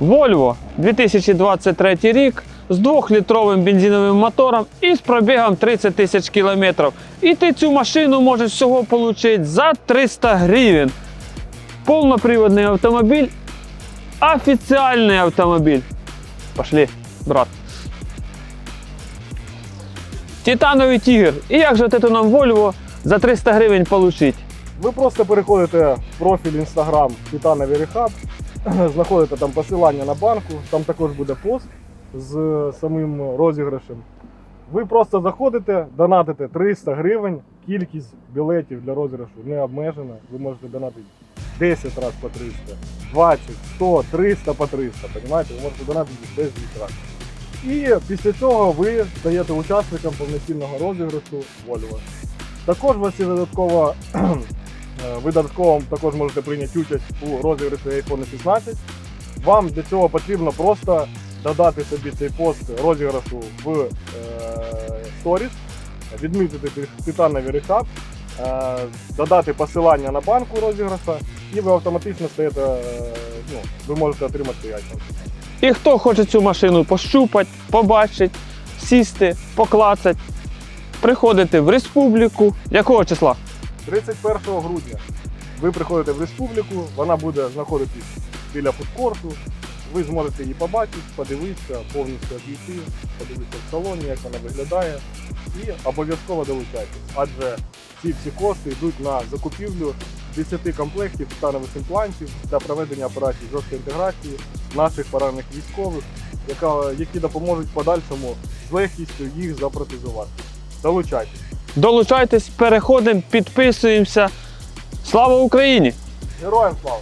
Volvo 2023 рік з 2-літровим бензиновим мотором і з пробігом 30 тисяч кілометрів. І ти цю машину можеш всього отримати за 300 гривень. Повноприводний автомобіль, офіціальний автомобіль. Пошли, брат. Титановий тігр. І як же эту нам Volvo за 300 гривень отримати? Ви просто переходите в профіль Instagram Титанові Рехаб, знаходите там посилання на банку, там також буде пост з самим розіграшем. Ви просто заходите, донатите 300 гривень, кількість білетів для розіграшу не обмежена. Ви можете донатити 10 разів по 300, 20, 100, 300 по 300. Понимаєте? Ви можете донатити без разів. І після цього ви стаєте учасником повноцінного розіграшу Volvo. Також у вас є додаткова Ви додатково також можете прийняти участь у розіграші iPhone 16. Вам для цього потрібно просто додати собі цей пост розіграшу в е, Stories, відмітити ти- титановий рехаб, е, додати посилання на банку розіграша, і ви автоматично стаєте, е, ну, ви можете отримати iPhone. І хто хоче цю машину пощупати, побачити, сісти, поклацати, приходите в республіку. Якого числа? 31 грудня ви приходите в республіку, вона буде знаходитись біля фудкорту. Ви зможете її побачити, подивитися, повністю обійти, подивитися в салоні, як вона виглядає. І обов'язково долучайтесь, адже ці всі кошти йдуть на закупівлю 10 комплектів титанових імплантів для проведення операцій жорсткої інтеграції наших поранених військових, які допоможуть подальшому з легкістю їх запротезувати. Долучайтесь. Долучайтесь, переходимо, підписуємося. Слава Україні! Героям слава!